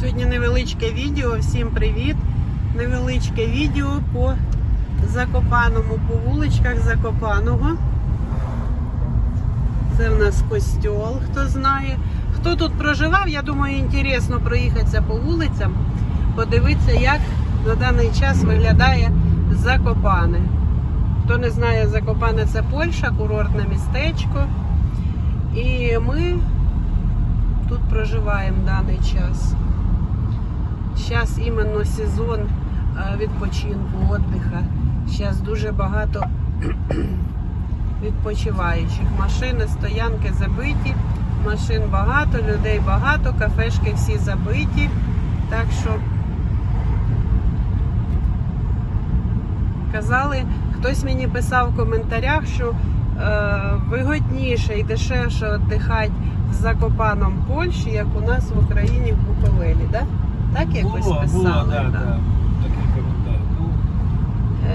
Сьогодні невеличке відео. Всім привіт! Невеличке відео по Закопаному, по вуличках Закопаного. Це в нас костьол, хто знає. Хто тут проживав, я думаю, інтересно проїхатися по вулицям, подивитися, як на даний час виглядає Закопане. Хто не знає, Закопане це Польща, курортне містечко. І ми тут проживаємо даний час. Зараз іменно сезон е, відпочинку, віддиха. Зараз дуже багато відпочиваючих. Машини, стоянки забиті, машин багато, людей багато, кафешки всі забиті. Так що казали, хтось мені писав в коментарях, що е, вигодніше і дешевше віддихати в Закопаном Польщі, як у нас в Україні в Буковелі. Да? Так якось було, писали. було, да, да. да. Такий коментар. Ну,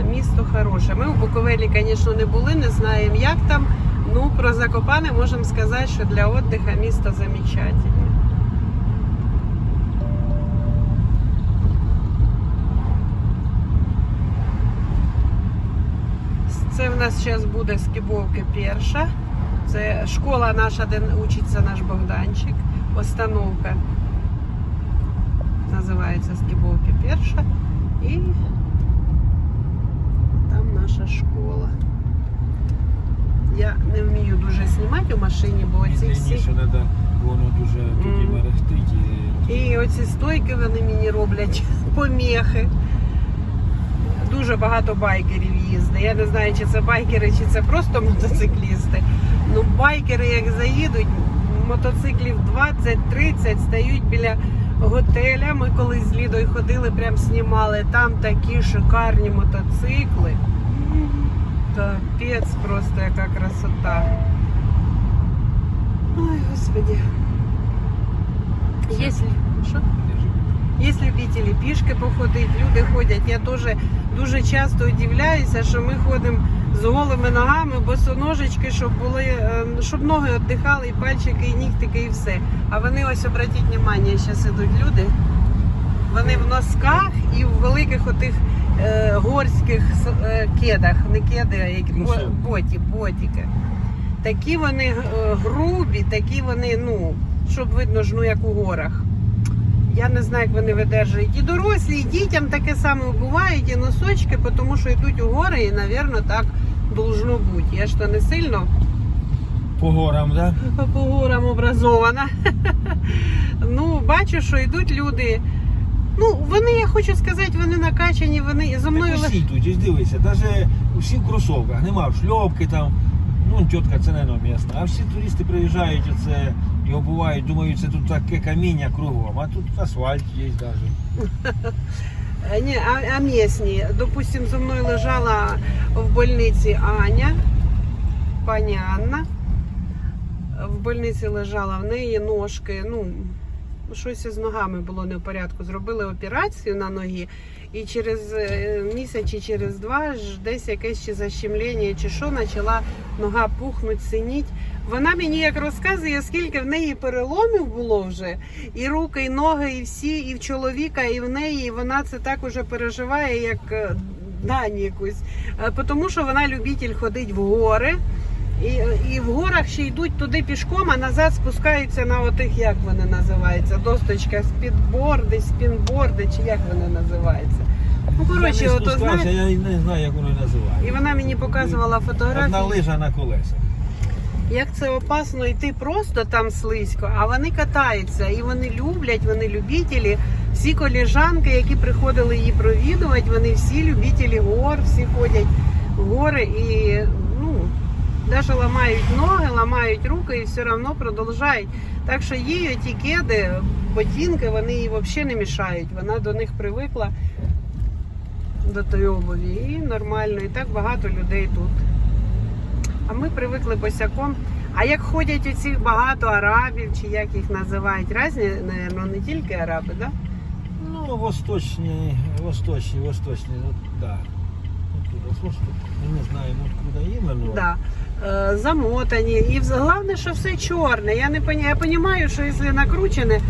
Е, Місто хороше. Ми в Буковелі, звісно, не були, не знаємо, як там. Ну, про Закопане можемо сказати, що для віддиху місто замечательне. Це в нас зараз буде Скибовки перша. Це школа наша, де учиться наш Богданчик. Постановка називається Скибовки перша. І там наша школа. Я не вмію дуже знімати у машині, бо оці всі. Треба, воно дуже тоді мерехтить. І... І оці стойки вони мені роблять поміхи. Дуже багато байкерів їздить. Я не знаю, чи це байкери, чи це просто мотоциклісти. Ну, байкери, як заїдуть, мотоциклів 20-30 стають біля готеля. Ми колись з Лідою ходили, прям знімали. Там такі шикарні мотоцикли. Капець просто яка красота. Ой, господи. Если... Що? Є любителі пішки походити, люди ходять. Я теж дуже часто удивляюся, що ми ходимо з голими ногами, босоножечки, щоб були, е, щоб ноги віддихали, і пальчики, і нігтики, і все. А вони ось обратіть увагу, зараз ідуть люди. Вони в носках і в великих отих е, горських е, кедах, не кеди, а які Ну, бо- боті, ботики. Такі вони е, грубі, такі вони, ну, щоб видно ж, ну як у горах. Я не знаю, як вони видержують. І дорослі, і дітям таке саме бувають, і носочки, тому що йдуть у гори, і, мабуть, так должно бути. Я ж то не сильно По горам, да? по горам образована. Ну, бачу, що йдуть люди. Ну, вони, я хочу сказати, вони накачані, вони зо мною. Так усі тут, ось дивися, навіть усі в кросовках, нема шльопки там. Ну, тітка, це не місце. А всі туристи приїжджають, оце, і обувають, думають, це тут таке каміння кругом, а тут асфальт є навіть. Е, Ні, а, а місні. Допустим, зо мною лежала в больниці Аня, пані Анна. В больниці лежала в неї ножки. Ну, щось із ногами було не в порядку. Зробили операцію на ногі, і через е, місяць чи через два десь якесь чи защемлення, чи що, почала нога пухнуть, синіть. Вона мені як розказує, скільки в неї переломів було вже, і руки, і ноги, і всі, і в чоловіка, і в неї. І вона це так уже переживає, як е, дань якусь. Е, Тому що вона любитель ходить в гори. І, і в горах ще йдуть туди пішком, а назад спускаються на отих, як вони називаються, досточка, спідборди, спінборди, чи як вони називаються. Ну, коротше, я не ото спускався, знаєте, я не знаю, як воно і вона мені показувала Одна фотографії. лижа на колесах. Як це опасно йти просто там слизько, а вони катаються і вони люблять, вони любителі. Всі коліжанки, які приходили її провідувати, вони всі любителі гор, всі ходять в гори і ну, навіть ламають ноги, ламають руки і все одно продовжують. Так що їй ті кеди, ботинки, вони їй взагалі не мішають. Вона до них привикла до тої обуві. І нормально, і так багато людей тут. А ми привикли босяком. А як ходять оці багато арабів, чи як їх називають, різні, напевно, не тільки араби, да? Ну, восточні, восточні, восточні, ну, да. Востоку. Ми не знаємо, откуда іменно. Да. Е, замотані. І вз- головне, що все чорне. Я не поня... я розумію, що якщо накручене,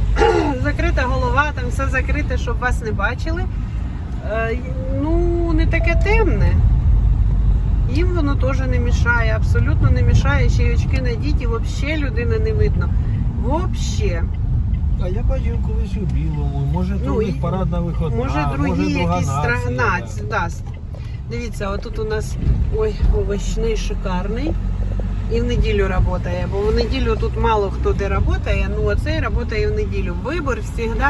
закрита голова, там все закрите, щоб вас не бачили. Е, ну, не таке темне. Їм воно теж не мішає, абсолютно не мішає. Ще й очки надіть і взагалі людини не видно. Взагалі. А я бачив колись у білому, може Ну, то у і- парадна виходна, Може, другі може друга якісь нація, странаці. Да. Дивіться, отут у нас ой, овочний шикарний. І в неділю працює, бо в неділю тут мало хто де працює, ну оцей працює в неділю. Вибор завжди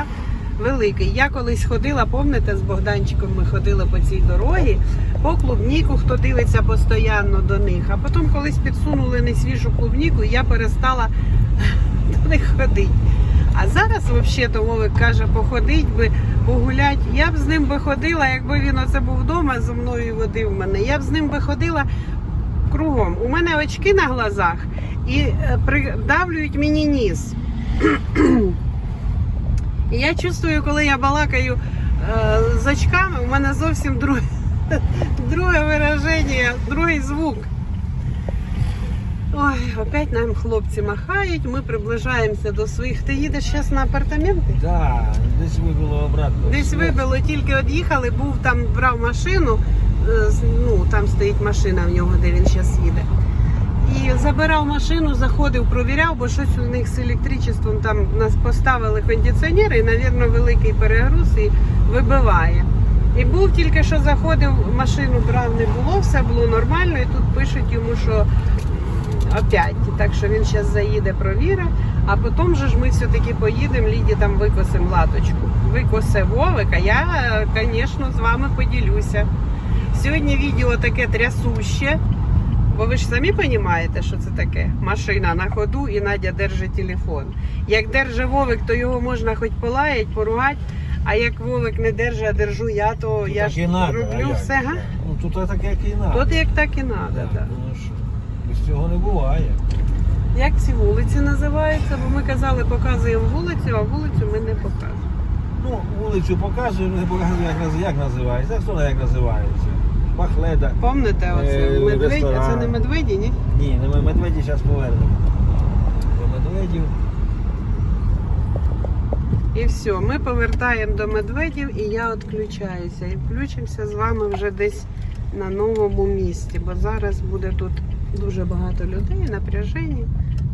великий. Я колись ходила, пам'ятаєте, з Богданчиком ми ходили по цій дорогі, по клубніку, хто дивиться постійно до них. А потім колись підсунули несвіжу клубніку, і я перестала до них ходити. А зараз взагалі то Вовик каже, походить би, погулять. Я б з ним би ходила, якби він оце був вдома зі мною і водив мене. Я б з ним би ходила кругом. У мене очки на глазах і е, придавлюють мені ніс. Я чувствую, коли я балакаю е, з очками, у мене зовсім друге, друге вираження, другий звук. Ой, опять нам хлопці махають, ми приближаємося до своїх. Ти їдеш зараз на апартаменти? Да, десь вибило обратно. Десь вибило, тільки од'їхали, був там, брав машину, е, ну там стоїть машина в нього, де він зараз їде. І забирав машину, заходив, провіряв, бо щось у них з електричеством там нас поставили кондиціонери, і, мабуть, великий перегруз і вибиває. І був тільки що заходив, машину брав, не було, все було нормально, і тут пишуть йому, що опять. Так що він зараз заїде, провірить, а потім же ж ми все-таки поїдемо, Ліді там викосимо латочку. Викосе Вовика, я, звісно, з вами поділюся. Сьогодні відео таке трясуще, бо ви ж самі розумієте, що це таке. Машина на ходу і Надя держить телефон. Як держить Вовик, то його можна хоч полаять, поругати, а як Вовик не держить, а держу я, то Ну, я ж надо, а роблю як? все, га? Ну тут так як і надо. Тут як так і треба. Да, Да, без цього не буває. Як ці вулиці називаються? Бо ми казали, показуємо вулицю, а вулицю ми не показуємо. Ну, вулицю показую, не показую, як, наз- як називається. Хто знає, як називається? Бахледа. Помните, оце Е, медведь, а це не медведі, ні? Ні, не ми медведі зараз повернемо. До медведів. І все, ми повертаємо до медведів і я відключаюся. І включимося з вами вже десь на новому місці, бо зараз буде тут дуже багато людей, напряжені.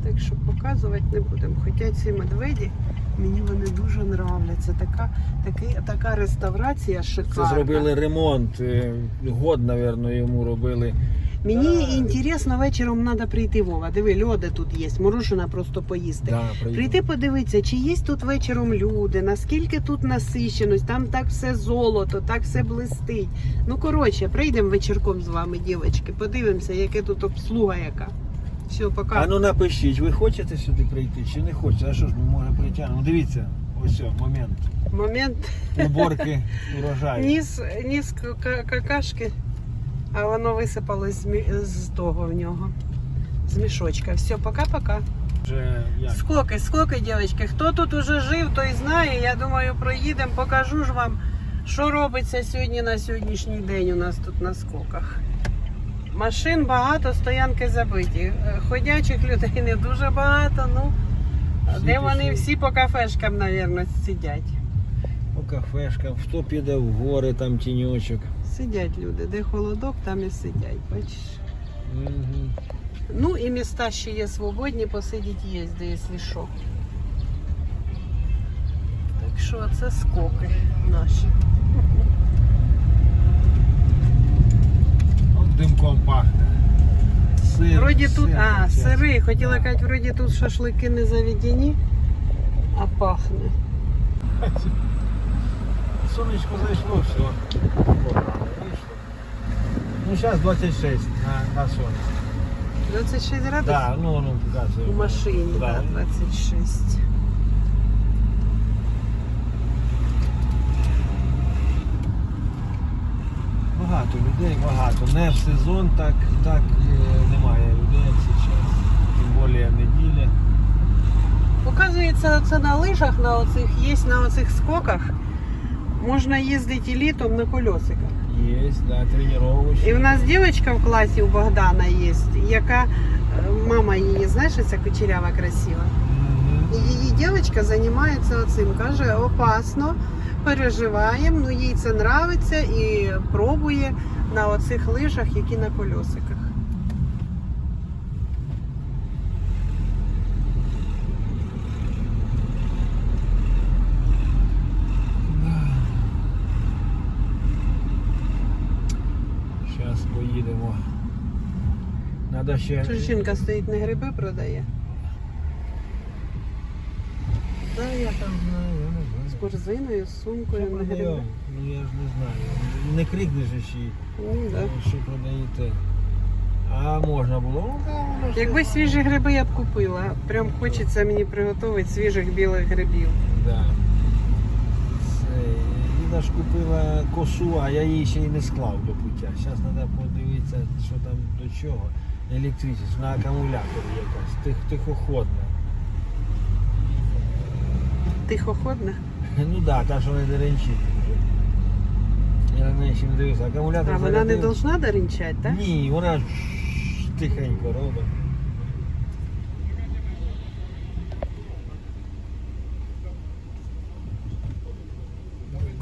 Так що показувати не будемо. Хоча ці медведі мені вони дуже нравляться. Така, такий, така реставрація шикарна. Це зробили ремонт. е, Год, мабуть, йому робили. Мені Да. інтересно, вечором треба прийти Вова. Диви, льоди тут є, морожена просто поїсти. Да. Прийти подивитися, чи є тут вечором люди, наскільки тут насищеність, там так все золото, так все блистить. Ну коротше, прийдемо вечірком з вами, дівчатки, подивимося, яке тут обслуга яка. Все, пока. А ну напишіть, ви хочете сюди прийти чи не хочете? А що ж ми може притягнемо? Дивіться, ось момент. Момент Уборки урожаю. ніс, ніс ка- какашки, а воно висипалось з, з того в нього. З мішочка. Все, пока-пока. Скоки, скоки, дівчатки. Хто тут уже жив, той знає. Я думаю, проїдемо, покажу ж вам, що робиться сьогодні на сьогоднішній день у нас тут на скоках. Машин багато, стоянки забиті. Е, Ходячих людей не дуже багато. Ну, Всі де вони всі по кафешкам, мабуть, сидять. По кафешкам, хто піде в гори, там тіньочок. Сидять люди, де холодок, там і сидять. Бачиш? Мгм. Ну і міста ще є свободні, посидіть є, де якщо що. Так що це скоки наші. От димком пахне. Сир, Вроді тут, сир, а, це. сири. Хотіла Да. казати, вроді тут шашлики не заведені, а пахне. Сонечко зайшло, все. Ну, зараз 26 на, на сонці. 26 градусів Да, ну, ну, показує. у машині, Да. да, 26. Багато людей, багато. Не в сезон так, так е, немає людей як зараз. Тим більше неділя. Оказується, це на лижах на оцих є на оцих скоках. Можна їздити і літом на колесиках. Є, да, тренувачі. І в нас дівчинка в класі у Богдана є, яка е, мама її, знаєш, ця кучерява красива. І її дівчинка займається цим, Каже, опасно, переживаємо, ну їй це нравиться і пробує на оцих лижах, які на колесиках. Поїдемо. Надо ще. Що жінка стоїть, не гриби продає. Та я там знаю. З корзиною, з сумкою, не гриби. Ну я ж не знаю. Не крикнеш ще, Ну, да. що продаєте. А можна було? Ну, да, Якби свіжі гриби я б купила. Прям хочеться мені приготувати свіжих білих грибів. Да. Це, ж купила косу, а я її ще й не склав до пуття. Зараз треба подивитися, що там до чого. Електричність, на акумуляторі якась, тих, тихоходна. Тихоходна. Ну так, да, та, що не деренчить. Я на неї ще не дивився. Акумулятор А вона не зарядив. должна так? Ні, вона ж тихенько робить.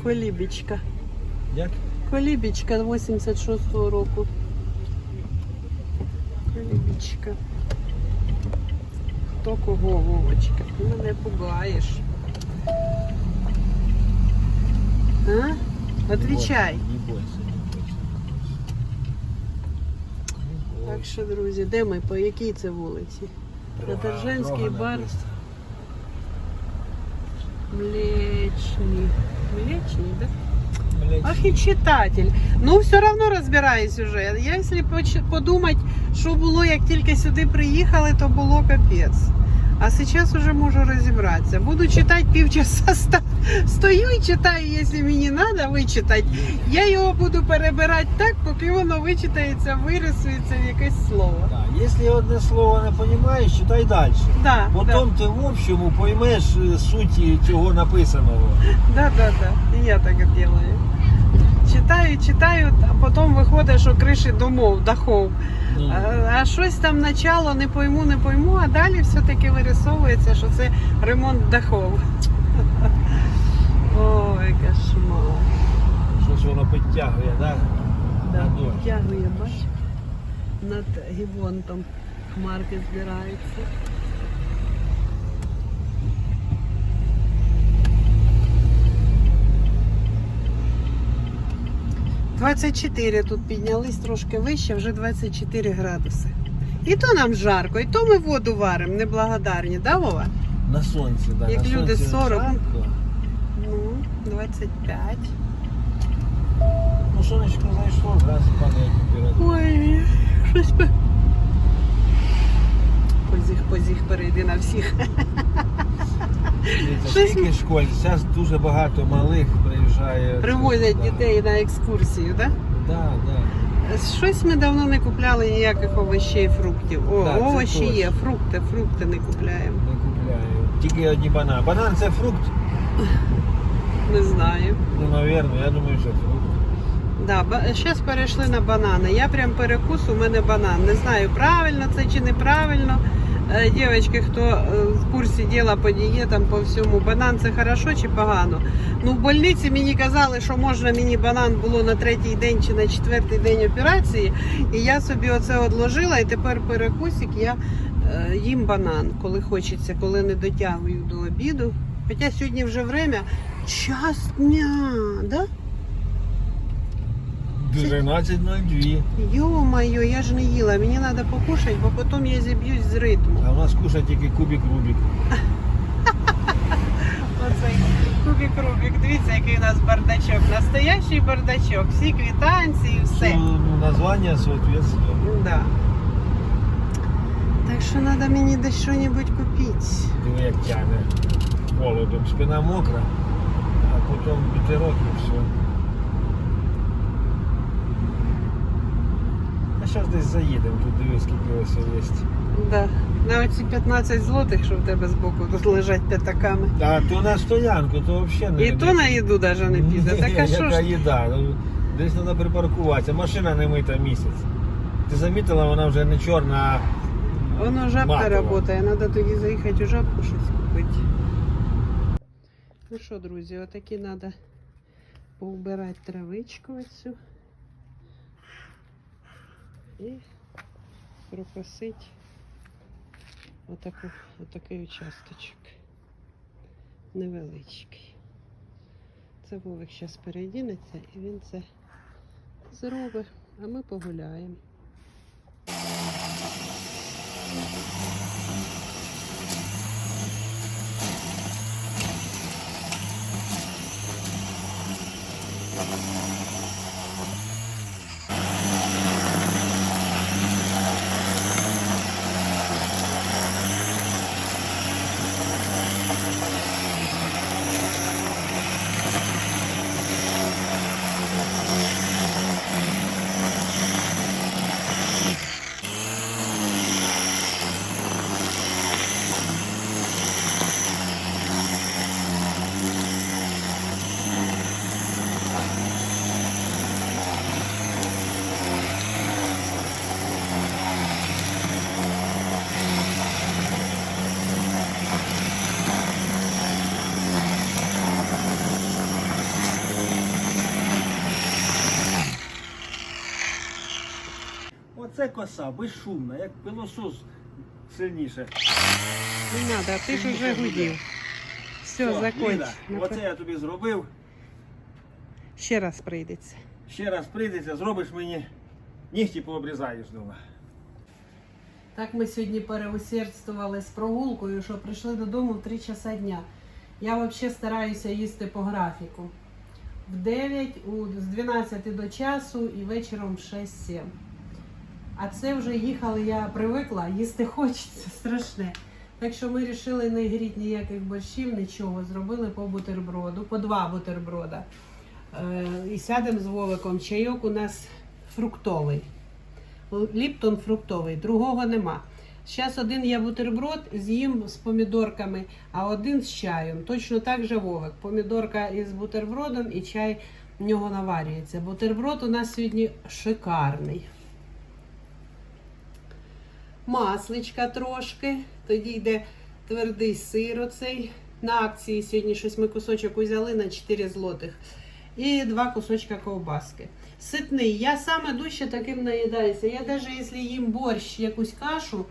Колібічка. Як? Колібічка 86-го року. Колібічка. Хто кого, Вовочка? Ти мене пугаєш. А? Отвічай. Не бойся, не бойся. Так що, друзі, де ми? По якій це вулиці? Друга бар. Млечний. Млечний, да? Ах и читатель. Ну, все равно розбираюсь уже. Я, поч- подумати, що було, як тільки сюди приїхали, то було капець. А зараз вже можу розібратися. Буду читати півчаса стою і читаю, якщо мені треба вичитати. Я його буду перебирати так, поки воно вичитається, вирисується в якесь слово. Да, Якщо одне слово не розумієш, читай далі. Да, Потім ти в общому поймеш е, суть цього написаного. Да, да, да. І я так делаю. Читаю, читаю, а потім виходить, що криші домов, дахов. Ну, А, а щось там начало не пойму, не пойму, а далі все-таки вирисовується, що це ремонт дахов. Ой, кошмар. Щось воно підтягує, так? Да, На підтягує, бач. Над гівонтом хмарки збираються. Двадцять чотири тут піднялись трошки вище, вже 24 градуси. І то нам жарко, і то ми воду варимо, неблагодарні, да, Вова? На сонці, так. Як на люди сонці 40. жарко. Ну, 25. Ну, сонечко зайшло, раз падає. Ой, щось би. Позіх, позіх, перейди на всіх. Дивіться, Щось Скільки школь, зараз дуже багато малих приїжджає. Привозять дітей на екскурсію, так? Да, да. Щось ми давно не купляли ніяких овочей, фруктів. О, Так, це овочі є, фрукти, фрукти не купляємо. Не купляю. Тільки одні банани. Банан це фрукт? Не знаю. Ну, напевно, я думаю, що фрукт. Да, зараз перейшли на банани. Я прям перекус, у мене банан. Не знаю, правильно це чи неправильно. Е, Дівчатки, хто е, в курсі діла по дієтам, по всьому, банан це хорошо чи погано. Ну, в больниці мені казали, що можна мені банан було на третій день чи на четвертий день операції. І я собі оце одложила, і тепер перекусик я е, їм банан, коли хочеться, коли не дотягую до обіду. Хоча сьогодні вже время час дня, да? 12.02. Ё-моё, я ж не їла, мені треба покушати, бо потім я зіб'юсь з ритму. А у нас кушать тільки кубик Рубик. Оцей кубик Рубік. Дивіться, який у нас бардачок. Настоящий бардачок. Всі квитанції, все. Все, ну, названня. Да. Так що треба мені десь щось купити. Диви, як тягне холодом. Спина мокра, а потім вітерок і все. Зараз десь заїдемо, тут диви, скільки ось є. Да. На оці 15 злотих, що в тебе збоку тут лежать п'ятаками. А то на стоянку, то взагалі не І то на їду навіть не піде. Так а що Яка ж? їда? Ну, Десь треба припаркуватися. Машина не мита місяць. Ти замітила, вона вже не чорна, а Воно жабка Матова. працює, треба тоді заїхати у жабку щось купити. Ну що, друзі, отакі треба поубирати травичку оцю і прокосити отаку, отакий участочок. Невеличкий. Це Вовик зараз переодінеться і він це зробить, а ми погуляємо. Оце коса, безшумна, як пилосос сильніше. Не треба, ти ж вже гудів. Все, Все. Ліда, оце я тобі зробив. Ще раз прийдеться. Ще раз прийдеться, зробиш мені нігті пообрізаєш дома. Так ми сьогодні переусердствували з прогулкою, що прийшли додому в 3 часа дня. Я взагалі стараюся їсти по графіку. В 9, у, з 12 до часу і вечором в 6-7. А це вже їхали, я привикла, їсти хочеться страшне. Так що ми вирішили не гріти ніяких борщів, нічого. Зробили по бутерброду, по два бутерброда. Е, і сядемо з Вовиком. Чайок у нас фруктовий. Ліптон фруктовий, другого нема. Зараз один я бутерброд з'їм з помідорками, а один з чаєм. Точно так же Вовик. Помідорка із бутербродом і чай в нього наварюється. Бутерброд у нас сьогодні шикарний. Масличка трошки, тоді йде твердий сир оцей. На акції сьогодні щось ми кусочок узяли на 4 злотих. І два кусочка ковбаски. Ситний. Я саме дужче таким наїдаюся. Я навіть якщо їм борщ, якусь кашу,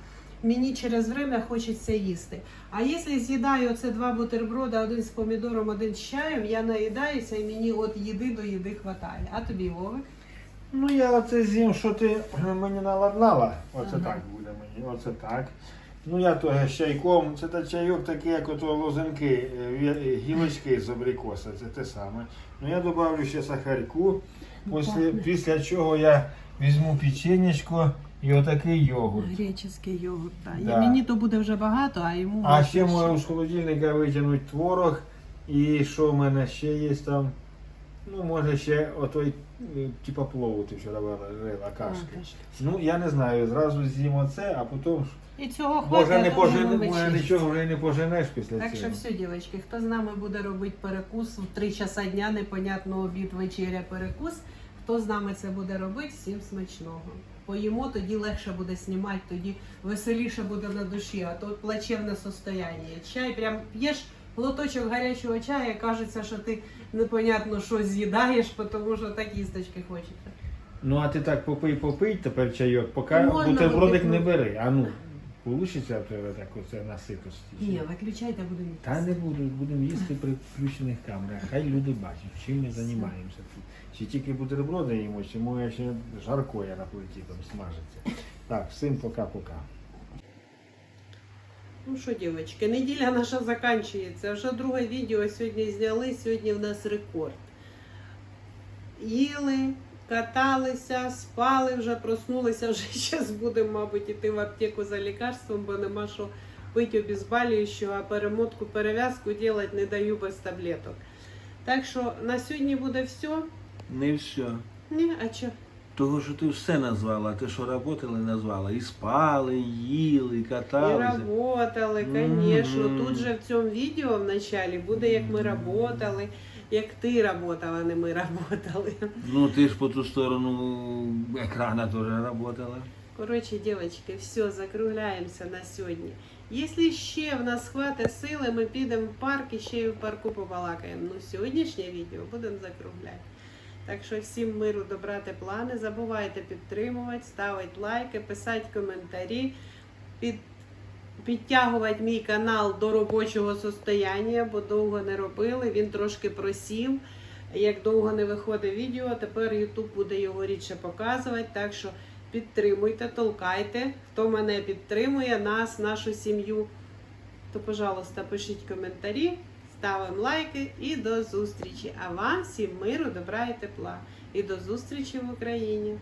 мені через время хочеться їсти. А якщо з'їдаю оце два бутерброда, один з помідором, один з чаєм, я наїдаюся і мені от їди до їди хватає. А тобі, Вовик? Ну я оце з'їм, що ти мені наладнала. Оце так буде мені, оце так. Ну я то чайком, це та чайок такий, як ото лозинки, е, гілочки з абрикоса, це те саме. Ну я додавлю ще сахарку, після, після чого я візьму печенечко і отакий йогурт. Греческий йогурт. Так. Да. Мені то буде вже багато, а йому А ще можу з холодильника витягнути творог. І що в мене ще є там? Ну, може ще отой, е, типа плову ти вчора варила А, кашки. кашки. Ну, я не знаю, зразу з'їм оце, а потім І цього може не а вже пожене, може нічого вже й не поженеш після Так що цього. все, дівчатки, хто з нами буде робити перекус в 3 часа дня, непонятно обід, вечеря, перекус. Хто з нами це буде робити, всім смачного. Поїмо, тоді легше буде знімати, тоді веселіше буде на душі, а то плачевне состояння. Чай прям п'єш глоточок гарячого чаю, кажеться, що ти непонятно що з'їдаєш, тому що так їсточки хочеться. Ну, а ти так попий, попий тепер чайок, поки Можна бутербродик не бери. А ну, получиться в тебе так оце на ситості? Ні, виключайте, будемо. Та не буду, будемо їсти при включених камерах. Хай люди бачать, чим ми займаємося тут. Чи тільки бутерброди їмо, чи моє ще жаркоє на плиті там смажиться. Так, всім пока-пока. Ну що, дівчатки, неділя наша закінчується. Вже друге відео сьогодні зняли. Сьогодні в нас рекорд. Їли, каталися, спали, вже проснулися. Вже зараз будемо, мабуть, іти в аптеку за лікарством, бо нема що пити обезболюючого, а перемотку, перев'язку робити не даю без таблеток. Так що на сьогодні буде все. Не все. Ні, а що? Того, що ти все назвала, те, що работали, назвала. І спали, і їли, і І каталися. работали, Мгм. звісно. Тут же в цьому відео в началі буде, як ми работали, як ти работала, не ми работали. Ну, ти ж по ту сторону екрана теж работала. Коротше, дівчатки, все, закругляємося на сьогодні. Якщо ще в нас хватить сили, ми підемо в парк і ще й в парку побалакаємо. Ну, сьогоднішнє відео будемо закругляти. Так що всім миру, добра, тепла. Не забувайте підтримувати, ставити лайки, писати коментарі, під, підтягувати мій канал до робочого состояння, бо довго не робили. Він трошки просів. Як довго не виходить відео, тепер YouTube буде його рідше показувати. Так що підтримуйте, толкайте. Хто мене підтримує, нас, нашу сім'ю, то, пожалуйста, пишіть коментарі, ставимо лайки і до зустрічі. А вам всім миру, добра і тепла. І до зустрічі в Україні!